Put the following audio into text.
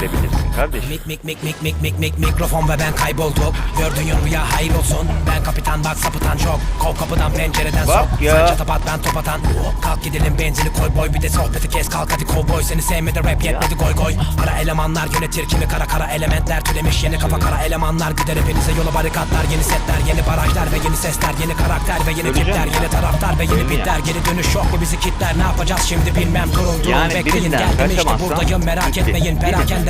girebilirsin kardeşim. Mik mik mik mik mik mik mik mikrofon ve ben kaybolduk Gördüğün rüya hayır olsun. Ben kapitan bak sapıtan çok. Kov kapıdan pencereden Bak sok. ya. Sen çatapat ben top atan. Kalk gidelim benzini koy boy Bir de sohbeti kes. Kalk hadi kovboy Seni sevmedi rap yetmedi goy goy. Ara elemanlar yönetir kimi kara kara elementler Türemiş. Yeni kafa kara elemanlar Gider hepinize yola barikatlar. Yeni setler yeni barajlar ve yeni sesler. Yeni karakter ve yeni ya. Yeni taraftar ve yeni bitler. Geri dönüş yok mu bizi kitler? Ne yapacağız şimdi bilmem. Kurulduğum Yani bekleyin. birinden Geldim işte kaçamazsan buradayım. Merak bitti. etmeyin. Perakende